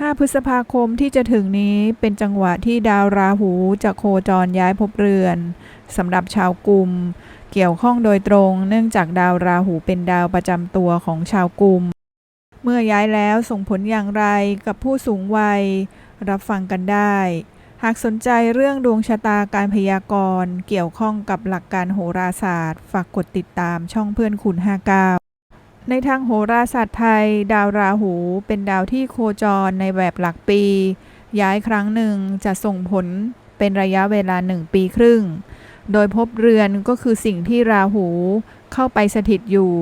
5 พฤษภาคมที่จะถึงนี้เป็นจังหวะที่ดาวราหูจะโคจรย้ายภพเรือนสำหรับชาวกลุ่มเกี่ยวข้องโดยตรงเนื่องจากดาวราหูเป็นดาวประจำตัวของชาวกลุ่มเมื่อย้ายแล้วส่งผลอย่างไรกับผู้สูงวัย รับฟังกันได้ หากสนใจเรื่องดวงชะตาการพยากรณ์ เกี่ยวข้องกับหลักการโหราศาสตร์ ฝากกดติดตามช่องเพื่อนคุณ 59 ในทางโหราศาสตร์ไทย ดาวราหูเป็นดาวที่โคจรในแบบหลักปี ย้ายครั้งหนึ่งจะส่งผลเป็นระยะเวลาหนึ่งปีครึ่ง โดยพบเรือนก็คือสิ่งที่ราหูเข้าไปสถิตอยู่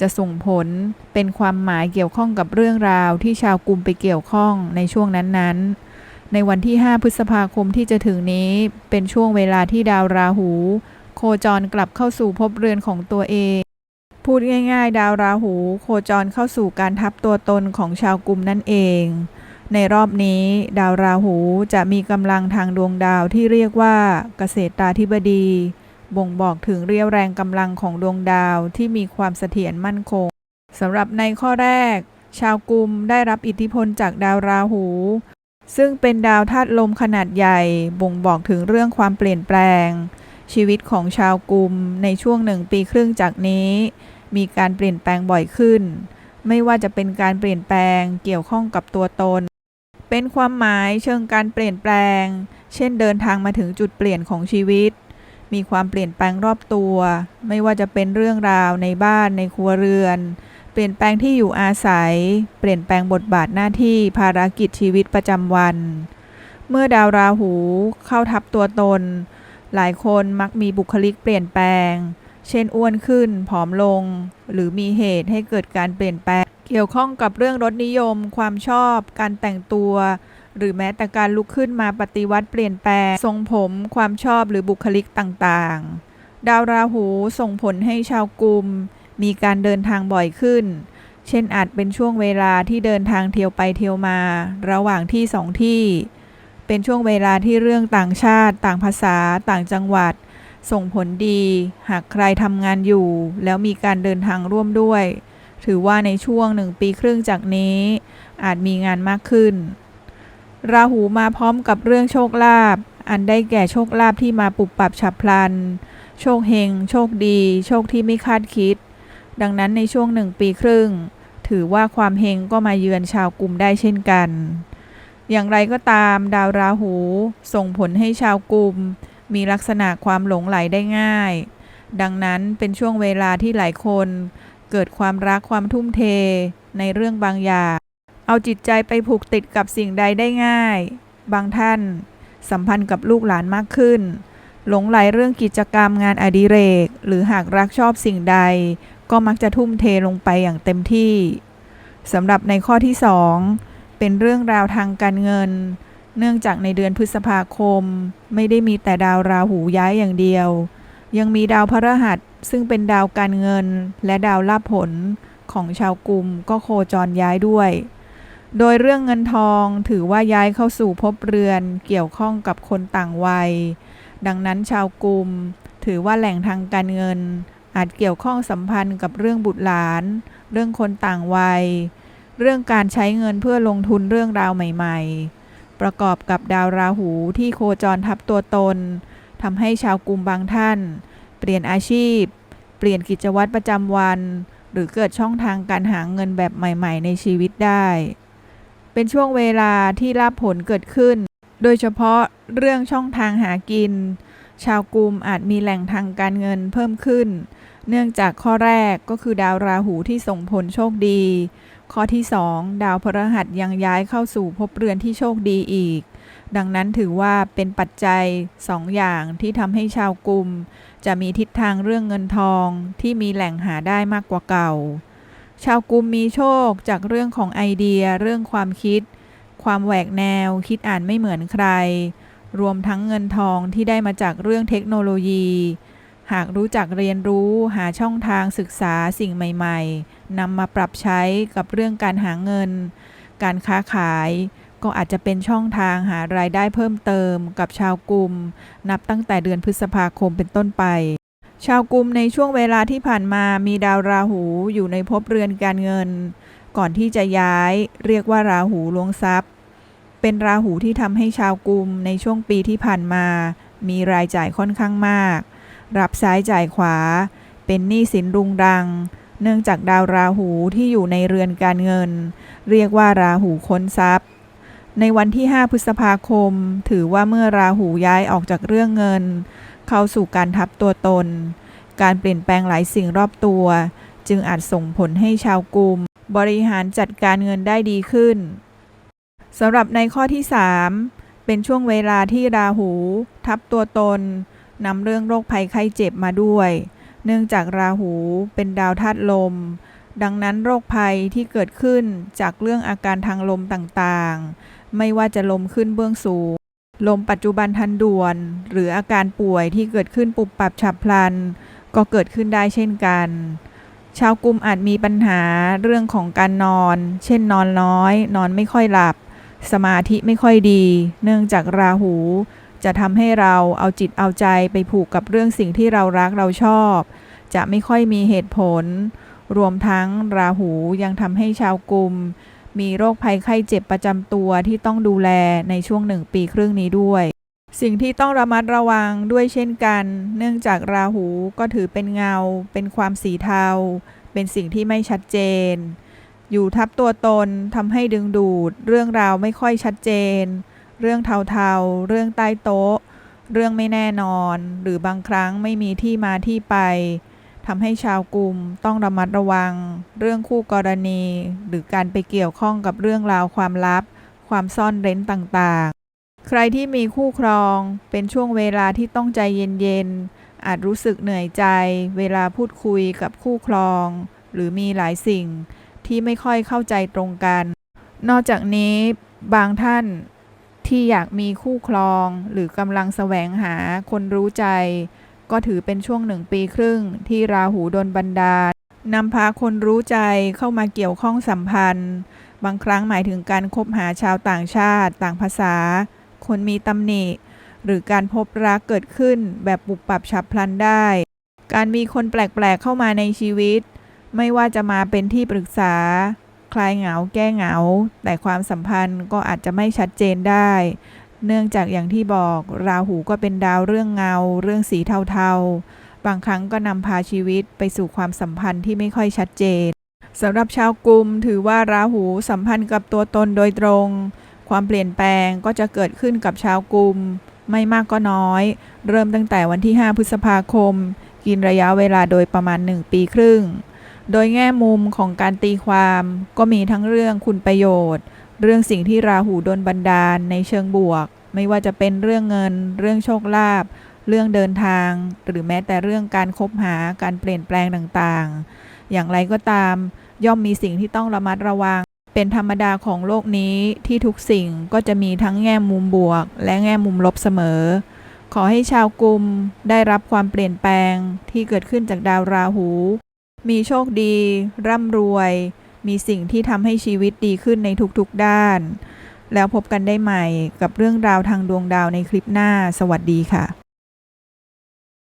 จะส่งผลเป็นความหมายเกี่ยวข้องกับเรื่องราวที่ชาวกลุ่มไปเกี่ยวข้องในช่วงนั้นๆ ในวันที่ 5 พฤษภาคมที่จะถึงนี้เป็นช่วงเวลาที่ดาวราหู โคจรกลับเข้าสู่ภพเรือนของตัวเอง พูดง่ายๆ ดาวราหูโคจรเข้าสู่การทับตัวตนของชาวกลุ่มนั่นเอง ในรอบนี้ ดาวราหูจะมีกำลังทางดวงดาวที่เรียกว่าเกษตราธิบดี บ่งบอกถึงเรียวแรงกำลังของดวงดาวที่มีความเสถียรมั่นคงสำหรับในข้อแรก ชาวกลุ่มได้รับอิทธิพลจากดาวราหู ซึ่งเป็นดาวธาตุลมขนาดใหญ่ บ่งบอกถึงเรื่องความเปลี่ยนแปลง ชีวิตของชาวกลุ่มในช่วงหนึ่งปีครึ่งจากนี้ มีการเปลี่ยนแปลงบ่อยขึ้น ไม่ว่าจะเป็นการเปลี่ยนแปลงเกี่ยวข้องกับตัวตน เป็นความหมายเชิงการเปลี่ยนแปลง เช่นเดินทางมาถึงจุดเปลี่ยนของชีวิต มีความเปลี่ยนแปลงรอบตัว ไม่ว่าจะเป็นเรื่องราวในบ้านในครัวเรือน เปลี่ยนแปลงที่อยู่อาศัย เปลี่ยนแปลงบทบาทหน้าที่ภารกิจชีวิตประจำวัน เมื่อดาวราหูเข้าทับตัวตน หลายคนมักมีบุคลิกเปลี่ยนแปลง เช่นอ้วนขึ้น ผอมลง หรือมีเหตุให้เกิดการเปลี่ยนแปลง เกี่ยวข้องกับเรื่องรสนิยม ความชอบ การแต่งตัว หรือแม้แต่การลุกขึ้นมาปฏิวัติเปลี่ยนแปลง ทรงผม ความชอบหรือบุคลิกต่างๆ ดาวราหูส่งผลให้ชาวกลุ่มมีการเดินทางบ่อยขึ้น เช่นอาจเป็นช่วงเวลาที่เดินทางเที่ยวไปเที่ยวมา ระหว่างที่สองที่ เป็นช่วงเวลาที่เรื่องต่างชาติ ต่างภาษา ต่างจังหวัด ส่งผลดี หากใครทำงานอยู่ แล้วมีการเดินทางร่วมด้วย ถือว่าในช่วงหนึ่งปีครึ่งจากนี้ อาจมีงานมากขึ้น ราหูมาพร้อมกับเรื่องโชคลาภอันได้แก่โชคลาภที่มาปุบปับฉับพลัน โชคเฮง โชคดี โชคที่ไม่คาดคิด ดังนั้นในช่วงหนึ่งปีครึ่ง ถือว่าความเฮงก็มาเยือนชาวกลุ่มได้เช่นกัน อย่างไรก็ตาม ดาวราหู ส่งผลให้ชาวกลุ่ม มีลักษณะความหลงไหลได้ง่าย ดังนั้นเป็นช่วงเวลาที่หลายคน เกิดความรักความทุ่มเทในเรื่องบางอย่าง เอาจิตใจไปผูกติดกับสิ่งใดได้ง่าย บางท่านสัมพันธ์กับลูกหลานมากขึ้น หลงไหลเรื่องกิจกรรมงานอดิเรก หรือหากรักชอบสิ่งใด ก็มักจะทุ่มเทลงไปอย่างเต็มที่สำหรับในข้อที่ 2 เป็นเรื่องราวทางการเงิน เนื่องจากในเดือนพฤษภาคม ไม่ได้มีแต่ดาวราหูย้ายอย่างเดียว ยังมีดาวพฤหัสซึ่งเป็นดาวการเงินและดาวลาภผลของชาวกลุ่มก็โคจรย้ายด้วย โดยเรื่องเงินทองถือว่าย้ายเข้าสู่ภพเรือนเกี่ยวข้องกับคนต่างวัย ดังนั้นชาวกลุ่มถือว่าแหล่งทางการเงิน อาจเกี่ยวข้องสัมพันธ์กับเรื่องบุตรหลาน เรื่องคนต่างวัย เรื่องการใช้เงินเพื่อลงทุนเรื่องราวใหม่ ๆ ประกอบกับดาวราหูที่โคจรทับตัวตนทำให้ชาวกลุ่มบางท่าน เปลี่ยนอาชีพ เปลี่ยนกิจวัตรประจำวัน หรือเกิดช่องทางการหาเงินแบบใหม่ ๆ ในชีวิตได้ เป็นช่วงเวลาที่รับผลเกิดขึ้น โดยเฉพาะเรื่องช่องทางหากิน ชาวกุมอาจมีแหล่งทางการเงินเพิ่มขึ้น เนื่องจากข้อแรกก็คือดาวราหูที่ส่งผลโชคดี ข้อที่ 2 ดาวพฤหัสยังย้ายเข้าสู่ภพเรือนที่โชคดีอีก ดังนั้นถือว่าเป็นปัจจัย2ออย่างที่ทำให้ชาวกุม จะมีทิศทางเรื่องเงินทองที่มีแหล่งหาได้มากกว่าเก่า ชาวกุมมีโชคจากเรื่องของไอเดียเรื่องความคิด ความแหวกแนวคิดอ่านไม่เหมือนใคร รวมทั้งเงินทองที่ได้มาจากเรื่องเทคโนโลยี หากรู้จักเรียนรู้หาช่องทางศึกษาสิ่งใหม่ๆนำมาปรับใช้กับเรื่องการหาเงิน การค้าขาย ก็อาจจะเป็นช่องทางหารายได้เพิ่มเติมกับชาวกลุ่ม นับตั้งแต่เดือนพฤษภาคมเป็นต้นไป ชาวกลุ่มในช่วงเวลาที่ผ่านมามีดาวราหูอยู่ในภพเรือนการเงิน ก่อนที่จะย้าย เรียกว่าราหูลวงทรัพย์ เป็นราหูที่ทำให้ชาวกลุ่มในช่วงปีที่ผ่านมา มีรายจ่ายค่อนข้างมาก รับซ้ายจ่ายขวา เป็นหนี้สินรุงรัง เนื่องจากดาวราหูที่อยู่ในเรือนการเงิน เรียกว่าราหูค้นทรัพย์ ในวันที่ 5 พฤษภาคม ถือว่าเมื่อราหูย้ายออกจากเรื่องเงิน เข้าสู่การทับตัวตน การเปลี่ยนแปลงหลายสิ่งรอบตัว จึงอาจส่งผลให้ชาวกลุ่มบริหารจัดการเงินได้ดีขึ้น สำหรับในข้อที่ 3 เป็นช่วงเวลาที่ราหู ทับตัวตนนำเรื่องโรคภัยไข้เจ็บมาด้วย เนื่องจากราหูเป็นดาวธาตุลม ดังนั้นโรคภัยที่เกิดขึ้นจากเรื่องอาการทางลมต่างๆ ไม่ว่าจะลมขึ้นเบื้องสูง ลมปัจจุบันทันด่วน หรืออาการป่วยที่เกิดขึ้นปุบปับฉับพลัน ก็เกิดขึ้นได้เช่นกันชาวกลุ่มอาจมีปัญหาเรื่องของการนอน เช่นนอนน้อย นอนไม่ค่อยหลับ สมาธิไม่ค่อยดี เนื่องจากราหู จะทำให้เราเอาจิตเอาใจไปผูกกับเรื่องสิ่งที่เรารักเราชอบ จะไม่ค่อยมีเหตุผล รวมทั้งราหูยังทำให้ชาวกลุ่มมีโรคภัยไข้เจ็บประจำตัวที่ต้องดูแลในช่วงหนึ่งปีครึ่งนี้ด้วย สิ่งที่ต้องระมัดระวังด้วยเช่นกัน เนื่องจากราหูก็ถือเป็นเงา เป็นความสีเทา เป็นสิ่งที่ไม่ชัดเจน อยู่ทับตัวตนทำให้ดึงดูด เรื่องราวไม่ค่อยชัดเจน เรื่องเทาๆ เรื่องใต้โต๊ะ เรื่องไม่แน่นอน หรือบางครั้งไม่มีที่มาที่ไปทำให้ชาวกลุ่มต้องระมัดระวัง เรื่องคู่กรณี หรือการไปเกี่ยวข้องกับเรื่องราวความลับ ความซ่อนเร้นต่างๆ ใครที่มีคู่ครองเป็นช่วงเวลาที่ต้องใจเย็นๆอาจรู้สึกเหนื่อยใจ เวลาพูดคุยกับคู่ครอง หรือมีหลายสิ่ง ที่ไม่ค่อยเข้าใจตรงกัน นอกจากนี้บางท่านที่อยากมีคู่ครองหรือกำลังแสวงหาคนรู้ใจ ก็ถือเป็นช่วงหนึ่งปีครึ่งที่ราหูดนบันดาลนำพาคนรู้ใจเข้ามาเกี่ยวข้องสัมพันธ์ บางครั้งหมายถึงการคบหาชาวต่างชาติ ต่างภาษา คนมีตำหนิ หรือการพบรักเกิดขึ้นแบบปุบปับฉับพลันได้ การมีคนแปลกๆเข้ามาในชีวิต ไม่ว่าจะมาเป็นที่ปรึกษา คลายเหงาแก้เหงา แต่ความสัมพันธ์ก็อาจจะไม่ชัดเจนได้ เนื่องจากอย่างที่บอกราหูก็เป็นดาวเรื่องเงา เรื่องสีเทาๆ บางครั้งก็นำพาชีวิตไปสู่ความสัมพันธ์ที่ไม่ค่อยชัดเจนสำหรับชาวกลุ่มถือว่าราหูสัมพันธ์กับตัวตนโดยตรง ความเปลี่ยนแปลงก็จะเกิดขึ้นกับชาวกลุ่มไม่มากก็น้อย เริ่มตั้งแต่วันที่ 5 พฤษภาคม กินระยะเวลาโดยประมาณ 1 ปีครึ่ง โดยแง่มุมของการตีความก็มีทั้งเรื่องคุณประโยชน์ เรื่องสิ่งที่ราหูโดนบันดาลในเชิงบวก ไม่ว่าจะเป็นเรื่องเงิน เรื่องโชคลาภเรื่องเดินทาง หรือแม้แต่เรื่องการคบหาการเปลี่ยนแปลงต่างๆ อย่างไรก็ตาม ย่อมมีสิ่งที่ต้องระมัดระวัง เป็นธรรมดาของโลกนี้ที่ทุกสิ่งก็จะมีทั้งแง่มุมบวก และแง่มุมลบเสมอ ขอให้ชาวกลุ่มได้รับความเปลี่ยนแปลงที่เกิดขึ้นจากดาวราหู มีโชคดี ร่ำรวย มีสิ่งที่ทำให้ชีวิตดีขึ้นในทุกๆด้าน แล้วพบกันได้ใหม่กับเรื่องราวทางดวงดาวในคลิปหน้า สวัสดีค่ะ